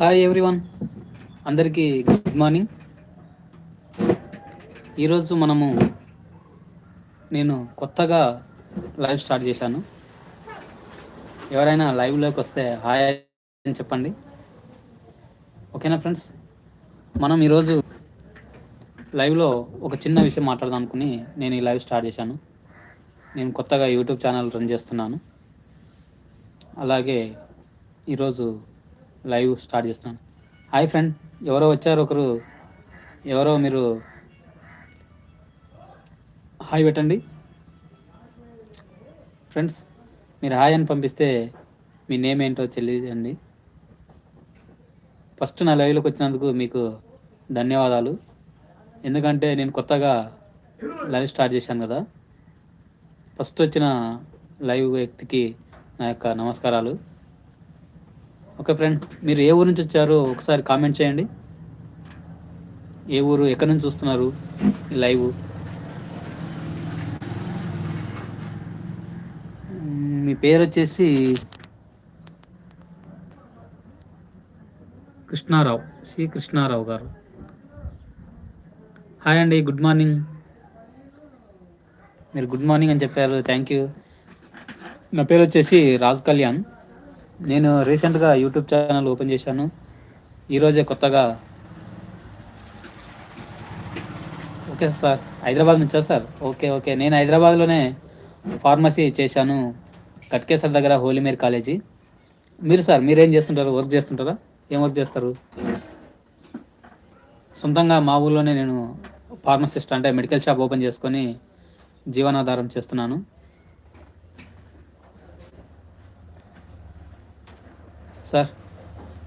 Hi everyone అందరికీ good morning ఈరోజు మనము నేను కొత్తగా లైవ్ స్టార్ట్ చేశాను. ఎవరైనా లైవ్లోకి వస్తే హాయ్ అని చెప్పండి. ఓకేనా ఫ్రెండ్స్ మనం ఈరోజు లైవ్లో ఒక చిన్న విషయం మాట్లాడదాం అనుకుని నేను ఈ లైవ్ స్టార్ట్ చేశాను. నేను కొత్తగా యూట్యూబ్ ఛానల్ రన్ చేస్తున్నాను. అలాగే ఈరోజు లైవ్ స్టార్ట్ చేస్తున్నాను. హాయ్ ఫ్రెండ్ ఎవరో వచ్చారు ఒకరు. ఎవరో మీరు? హాయ్ పెట్టండి. ఫ్రెండ్స్ మీరు హాయ్ అని పంపిస్తే మీ నేమ్ ఏంటో తెలియజేయండి ఫస్ట్ నా లైవ్లోకి వచ్చినందుకు మీకు ధన్యవాదాలు. ఎందుకంటే నేను కొత్తగా లైవ్ స్టార్ట్ చేశాను కదా. ఫస్ట్ వచ్చిన లైవ్ వ్యక్తికి నా యొక్క నమస్కారాలు. ఓకే ఫ్రెండ్ మీరు ఏ ఊరు నుంచి వచ్చారో ఒకసారి కామెంట్ చేయండి. ఏ ఊరు ఎక్కడి నుంచి చూస్తున్నారు లైవ్? మీ పేరు వచ్చేసి కృష్ణారావు శ్రీ కృష్ణారావు గారు. హాయ్ అండి గుడ్ మార్నింగ్. మీరు గుడ్ మార్నింగ్ అని చెప్పారు థ్యాంక్ యూ. నా పేరు వచ్చేసి రాజ్ కళ్యాణ్. నేను రీసెంట్గా యూట్యూబ్ ఛానల్ ఓపెన్ చేశాను. ఈరోజే కొత్తగా. ఓకే సార్ హైదరాబాద్ నుంచా సార్? Okay okay. నేను హైదరాబాద్లోనే ఫార్మసీ చేశాను కట్కేసర్ దగ్గర హోలీమేర్ కాలేజీ. మీరు సార్ మీరేం చేస్తుంటారు? వర్క్ చేస్తుంటారా? ఏం వర్క్ చేస్తారు? సొంతంగా మా ఊళ్ళోనే నేను ఫార్మసిస్ట్ అంటే మెడికల్ షాప్ ఓపెన్ చేసుకొని జీవనాధారం చేస్తున్నాను. సార్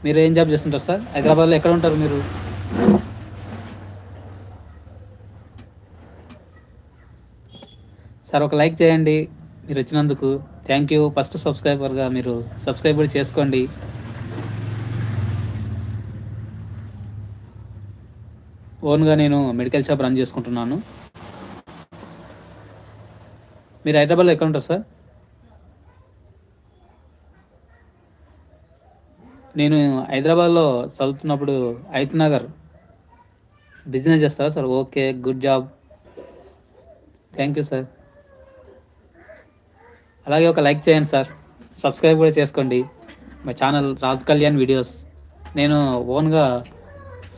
మీరు ఏం జాబ్ చేస్తుంటారు సార్? హైదరాబాద్లో ఎక్కడ ఉంటారు మీరు? సార్ ఒక లైక్ చేయండి మీరు వచ్చినందుకు. థ్యాంక్ యూ ఫస్ట్ సబ్స్క్రైబర్గా మీరు సబ్స్క్రైబ్ కూడా చేసుకోండి. ఓన్గా నేను మెడికల్ షాప్ రన్ చేసుకుంటున్నాను. మీరు హైదరాబాద్లో ఎక్కడ ఉంటారు సార్? నేను హైదరాబాద్లో చదువుతున్నప్పుడు ఐత్ నగర్ బిజినెస్ చేస్తారా sir? Okay good job. Thank you sir. అలాగే ఒక లైక్ చేయండి సార్. సబ్స్క్రైబ్ కూడా చేసుకోండి. మా ఛానల్ రాజ్ కళ్యాణ్ వీడియోస్. నేను ఓన్గా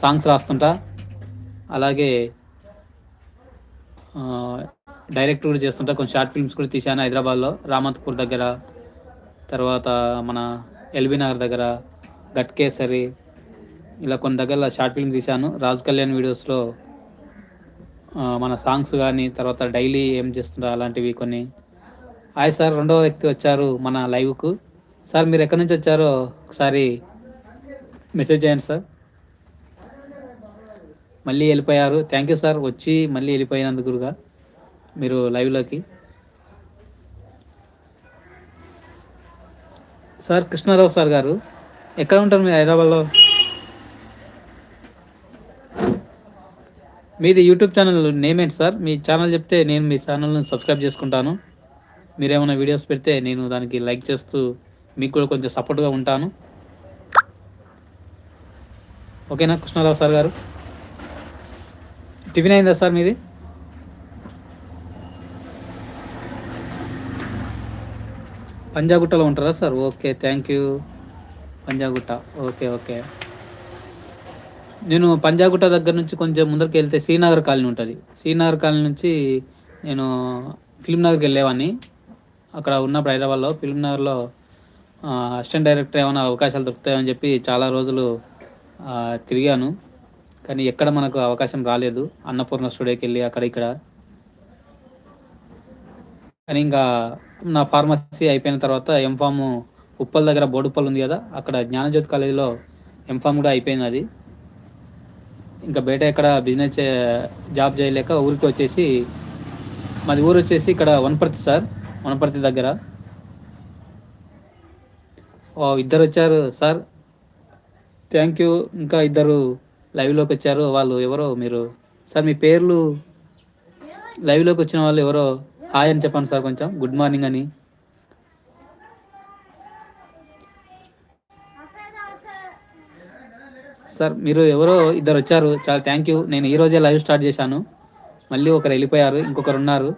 సాంగ్స్ రాస్తుంటా. అలాగే డైరెక్ట్ కూడా చేస్తుంటా. కొన్ని షార్ట్ ఫిల్మ్స్ కూడా తీశాను హైదరాబాద్లో. రామంతపూర్ దగ్గర తర్వాత మన ఎల్బీ నగర్ దగ్గర. గట్కేసరి ఇలా కొన్ని దగ్గర షార్ట్ ఫిల్మ్ తీశాను. రాజ్ కళ్యాణ్ వీడియోస్లో మన సాంగ్స్ కానీ తర్వాత డైలీ ఏం చేస్తుంటారు అలాంటివి కొన్ని. హాయ్ సార్ రెండవ వ్యక్తి వచ్చారు మన లైవ్కు. సార్ మీరు ఎక్కడి నుంచి వచ్చారో ఒకసారి మెసేజ్ చేయండి సార్. మళ్ళీ వెళ్ళిపోయారు. థ్యాంక్ యూ సార్ వచ్చి మళ్ళీ వెళ్ళిపోయినందుకుగా మీరు లైవ్లోకి. సార్ కృష్ణారావు సార్ గారు. ఎక్కడ ఉంటారు మీరు హైదరాబాద్లో? మీది యూట్యూబ్ ఛానల్ నేమ్ ఏంటి సార్? మీ ఛానల్ చెప్తే నేను మీ ఛానల్ని సబ్స్క్రైబ్ చేసుకుంటాను. మీరేమైనా వీడియోస్ పెడితే నేను దానికి లైక్ చేస్తూ మీకు కూడా కొంచెం సపోర్ట్గా ఉంటాను. ఓకేనా కృష్ణారావు సార్ గారు? టిఫిన్ అయిందా సార్ మీది? పంజాగుట్టలో ఉంటారా sir? Okay thank you. Panjagutta. Okay okay. నేను పంజాగుట్ట దగ్గర నుంచి కొంచెం ముందరికి వెళ్తే శ్రీనగర్ కాలనీ ఉంటుంది. శ్రీనగర్ కాలనీ నుంచి నేను ఫిల్మ్నగర్కి వెళ్ళేవాడిని అక్కడ ఉన్నప్పుడు హైదరాబాద్లో ఫిల్మ్నగర్లో అసిస్టెంట్ డైరెక్టర్ ఏమైనా అవకాశాలు దొరుకుతాయని చెప్పి చాలా రోజులు తిరిగాను. కానీ ఎక్కడ మనకు అవకాశం రాలేదు. అన్నపూర్ణ స్టూడియోకి వెళ్ళి అక్కడ ఇక్కడ. కానీ ఇంకా నా ఫార్మసీ అయిపోయిన తర్వాత ఎంఫామ్ ఉప్పల్ దగ్గర బోడుప్పల్ ఉంది కదా అక్కడ జ్ఞానజ్యోతి కాలేజీలో ఎంఫామ్ కూడా అయిపోయింది అది. ఇంకా బయట ఎక్కడ బిజినెస్ జాబ్ చేయలేక ఊరికి వచ్చేసి మాది ఊరు వచ్చేసి ఇక్కడ వనపర్తి సార్ వనపర్తి దగ్గర. ఓ ఇద్దరు వచ్చారు సార్. థ్యాంక్ యూ ఇంకా ఇద్దరు లైవ్లోకి వచ్చారు. వాళ్ళు ఎవరో మీరు సార్ మీ పేర్లు? లైవ్లోకి వచ్చిన వాళ్ళు ఎవరో? హాయ్ అని చెప్పండి సార్ కొంచెం. గుడ్ మార్నింగ్ అని. సార్ మీరు ఎవరో ఇద్దరు వచ్చారు. చాలా థ్యాంక్ యూ నేను ఈ రోజే లైవ్ స్టార్ట్ చేశాను. మళ్ళీ ఒకరు వెళ్ళిపోయారు ఇంకొకరు ఉన్నారు.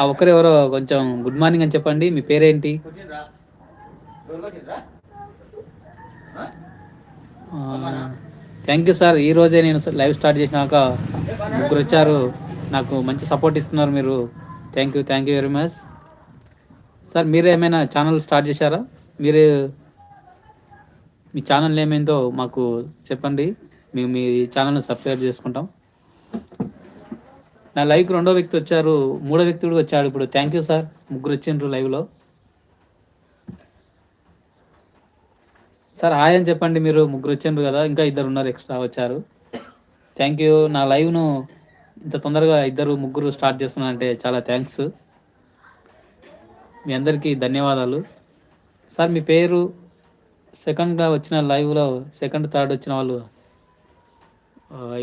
ఆ ఒక్కరు ఎవరో కొంచెం గుడ్ మార్నింగ్ అని చెప్పండి. మీ పేరేంటి? Thank you sir. ఈ రోజే నేను లైవ్ స్టార్ట్ చేసినాక ముగ్గురు వచ్చారు. నాకు మంచి సపోర్ట్ ఇస్తున్నారు మీరు. Thank you thank you very much sir మీరు ఏమైనా ఛానల్ స్టార్ట్ చేశారా? మీరు మీ ఛానల్ ఏమైందో మాకు చెప్పండి. మేము మీ ఛానల్ని సబ్స్క్రైబ్ చేసుకుంటాం. నా లైవ్కి రెండో వ్యక్తి వచ్చారు. మూడో వ్యక్తి కూడా వచ్చాడు ఇప్పుడు. థ్యాంక్ యూ సార్ ముగ్గురు వచ్చిండ్రు లైవ్లో సార్ హాయ్ అని చెప్పండి మీరు. ముగ్గురు వచ్చిండ్రు కదా. ఇంకా ఇద్దరు ఉన్నారు ఎక్స్ట్రా వచ్చారు. థ్యాంక్ యూ నా లైవ్ను ఇంత తొందరగా ఇద్దరు ముగ్గురు స్టార్ట్ చేస్తున్నారంటే చాలా థ్యాంక్స్ మీ అందరికీ ధన్యవాదాలు. సార్ మీ పేరు? సెకండ్గా వచ్చిన లైవ్లో సెకండ్ థర్డ్ వచ్చిన వాళ్ళు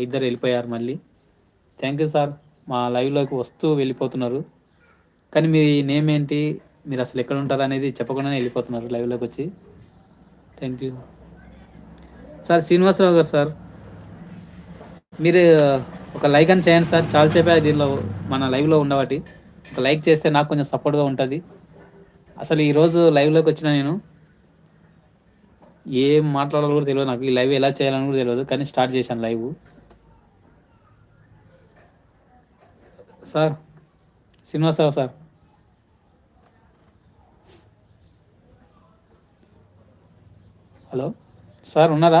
ఇద్దరు వెళ్ళిపోయారు మళ్ళీ. Thank you sir. మా లైవ్లోకి వస్తూ వెళ్ళిపోతున్నారు. కానీ మీ నేమ్ ఏంటి? మీరు అసలు ఎక్కడ ఉంటారు అనేది చెప్పకుండానే వెళ్ళిపోతున్నారు లైవ్లోకి వచ్చి. Thank you. సార్ శ్రీనివాసరావు గారు సార్ మీరు ఒక లైక్ అని చేయండి సార్. చాలా చెప్పే దీనిలో మన లైవ్లో ఉండబట్టి ఒక లైక్ చేస్తే నాకు కొంచెం సపోర్ట్గా ఉంటుంది. అసలు ఈరోజు లైవ్లోకి వచ్చిన నేను ఏం మాట్లాడాలో కూడా తెలియదు నాకు. ఈ లైవ్ ఎలా చేయాలని కూడా తెలియదు కానీ స్టార్ట్ చేశాను live. Sir Srinivasarao sir hello sir ఉన్నారా?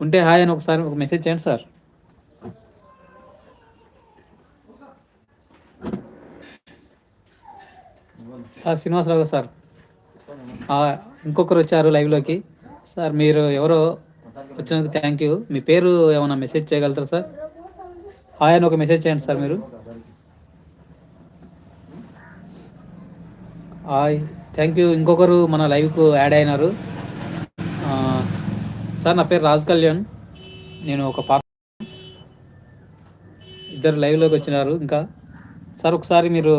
ఉంటే హాయ్ అని ఒకసారి ఒక మెసేజ్ చేయండి సార్. Sir Srinivasarao sir. ఇంకొకరు వచ్చారు లైవ్లోకి సార్ మీరు ఎవరో వచ్చినందుకు థ్యాంక్ యూ మీ పేరు ఏమైనా మెసేజ్ చేయగలుగుతారా సార్ హాయ్ అని ఒక మెసేజ్ చేయండి సార్ మీరు. హాయ్ థ్యాంక్ యూ ఇంకొకరు మన లైవ్కు యాడ్ అయినారు. సార్ నా పేరు రాజ్ కళ్యాణ్. నేను ఒక పాప ఇద్దరు లైవ్లోకి వచ్చినారు ఇంకా. సార్ ఒకసారి మీరు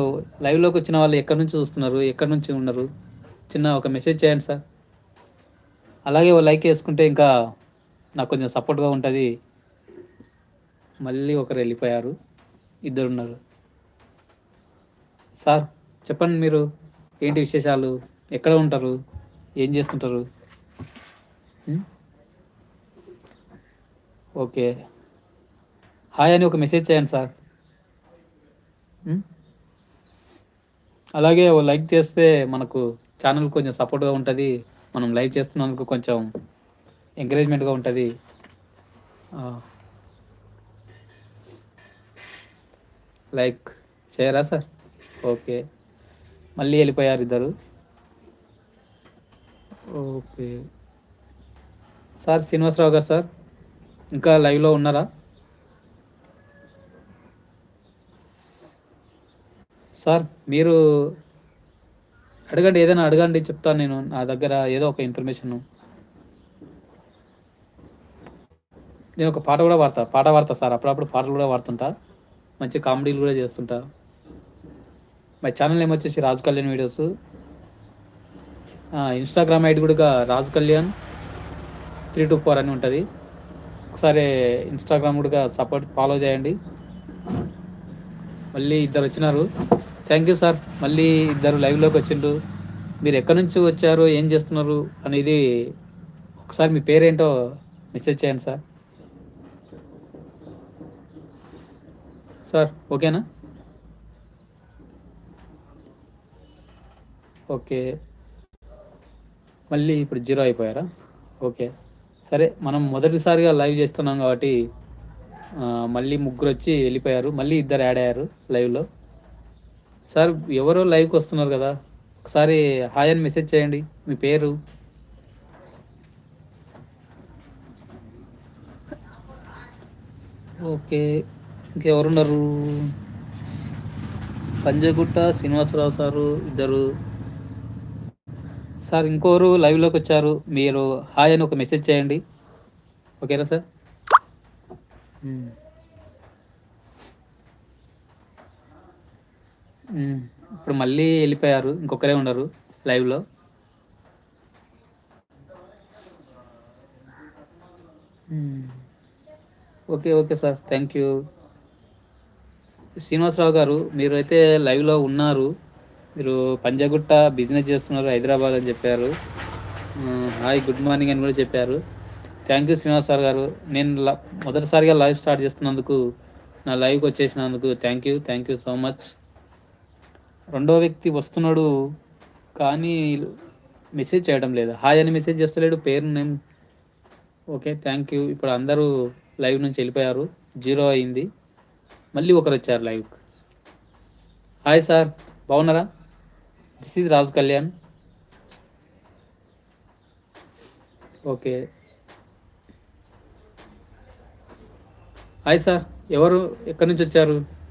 లైవ్లోకి వచ్చిన వాళ్ళు ఎక్కడి నుంచి చూస్తున్నారు ఎక్కడి నుంచి ఉన్నారు? చిన్న ఒక మెసేజ్ చేయండి సార్. అలాగే ఓ లైక్ వేసుకుంటే ఇంకా నాకు కొంచెం సపోర్ట్గా ఉంటుంది. మళ్ళీ ఒకరు వెళ్ళిపోయారు. ఇద్దరు ఉన్నారు. సార్ చెప్పండి మీరు ఏంటి విశేషాలు? ఎక్కడ ఉంటారు? ఏం చేస్తుంటారు? ఓకే. హాయ్ అని ఒక మెసేజ్ చేయండి సార్. అలాగే ఓ లైక్ చేస్తే మనకు ఛానల్ కొంచెం సపోర్ట్గా ఉంటుంది. మనం లైవ్ చేస్తున్నందుకు కొంచెం ఎంకరేజ్మెంట్గా ఉంటుంది. లైక్ చేయరా సార్? ఓకే. మళ్ళీ వెళ్ళిపోయారు ఇద్దరు. ఓకే. సార్ శ్రీనివాసరావు గారు సార్ ఇంకా లైవ్లో ఉన్నారా? సార్ మీరు అడగండి ఏదైనా అడగండి చెప్తాను నేను నా దగ్గర ఏదో ఒక ఇన్ఫర్మేషన్ నేను ఒక పాట కూడా వాడతా పాట వాడతా సార్. అప్పుడప్పుడు పాటలు కూడా వాడుతుంటా మంచి కామెడీలు కూడా చేస్తుంటా. మా ఛానల్ నేమ్ వచ్చేసి Raj Kalyan videos. Instagram ID కూడా Raj Kalyan three two four అని ఉంటుంది. ఒకసారి ఇన్స్టాగ్రామ్ కూడా సపోర్ట్ ఫాలో చేయండి. మళ్ళీ ఇద్దరు వచ్చినారు. Thank you sir. మళ్ళీ ఇద్దరు లైవ్లోకి వచ్చిండ్రు. మీరు ఎక్కడి నుంచి వచ్చారు ఏం చేస్తున్నారు అనేది ఒకసారి మీ పేరేంటో మెసేజ్ చేయండి సార్. సార్ ఓకేనా ఓకే మళ్ళీ ఇప్పుడు జీరో అయిపోయారా? ఓకే సరే మనం మొదటిసారిగా లైవ్ చేస్తున్నాం కాబట్టి మళ్ళీ ముగ్గురు వచ్చి వెళ్ళిపోయారు. మళ్ళీ ఇద్దరు యాడ్ అయ్యారు లైవ్లో సార్ ఎవరో లైవ్కి వస్తున్నారు కదా ఒకసారి హాయ్ అని మెసేజ్ చేయండి మీ పేరు? ఓకే ఇంకెవరున్నారు? పంజగుట్ట శ్రీనివాసరావు సారు ఇద్దరు. సార్ ఇంకోరు లైవ్లోకి వచ్చారు మీరు హాయ్ అని ఒక మెసేజ్ చేయండి. ఓకేనా సార్? ఇప్పుడు మళ్ళీ వెళ్ళిపోయారు. ఇంకొకరే ఉన్నారు లైవ్లో. Okay okay sir. Thank you. Srinivasarao గారు మీరు అయితే లైవ్లో ఉన్నారు. మీరు పంజాగుట్ట బిజినెస్ చేస్తున్నారు హైదరాబాద్ అని చెప్పారు. హాయ్ గుడ్ మార్నింగ్ అని కూడా చెప్పారు. థ్యాంక్ యూ శ్రీనివాస్ సార్ గారు. నేను మొదటిసారిగా లైవ్ స్టార్ట్ చేస్తున్నందుకు నా లైవ్కి వచ్చేసినందుకు thank you. Thank you so much. రెండో వ్యక్తి వస్తున్నాడు కానీ మెసేజ్ చేయడం లేదు. హాయ్ అని మెసేజ్ చేస్తలేడు. పేరు నేను ఓకే థ్యాంక్ యూ. ఇప్పుడు అందరూ లైవ్ నుంచి వెళ్ళిపోయారు. జీరో అయింది. మళ్ళీ ఒకరు వచ్చారు లైవ్. హాయ్ సార్ బాగున్నారా? This is Raj Kalyan. Okay. Hi sir ఎవరు? ఎక్కడి నుంచి వచ్చారు?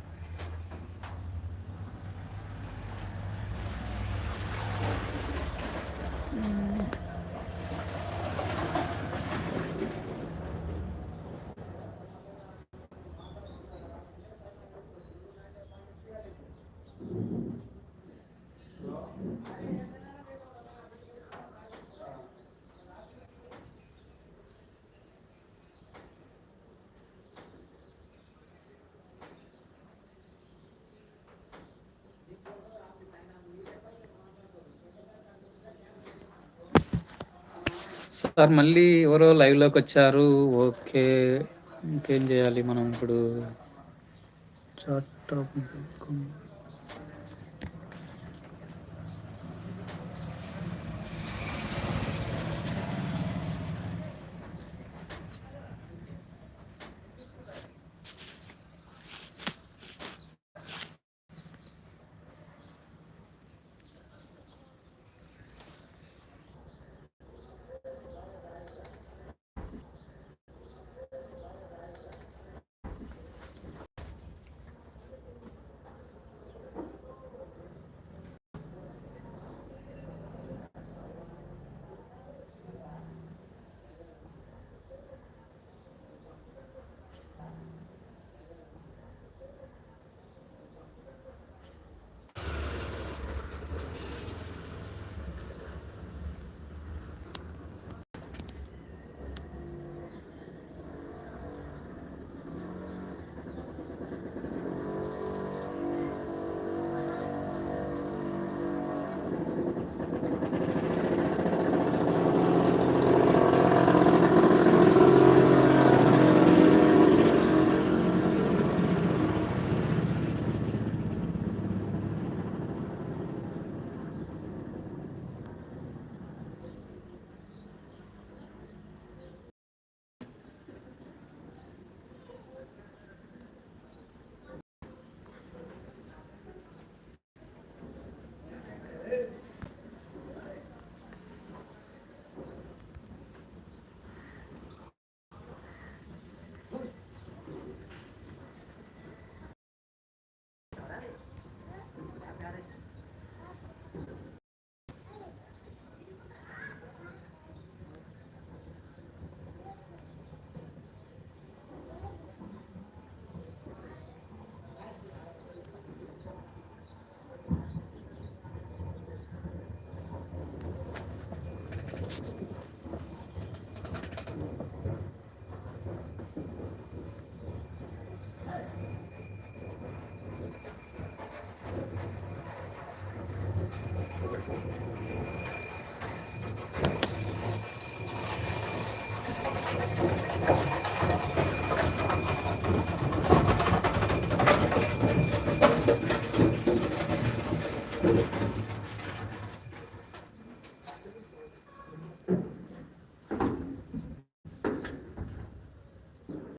సార్ మళ్ళీ ఎవరో లైవ్లోకి వచ్చారు. ఓకే. ఇంకేం చేయాలి మనం ఇప్పుడు? చాట్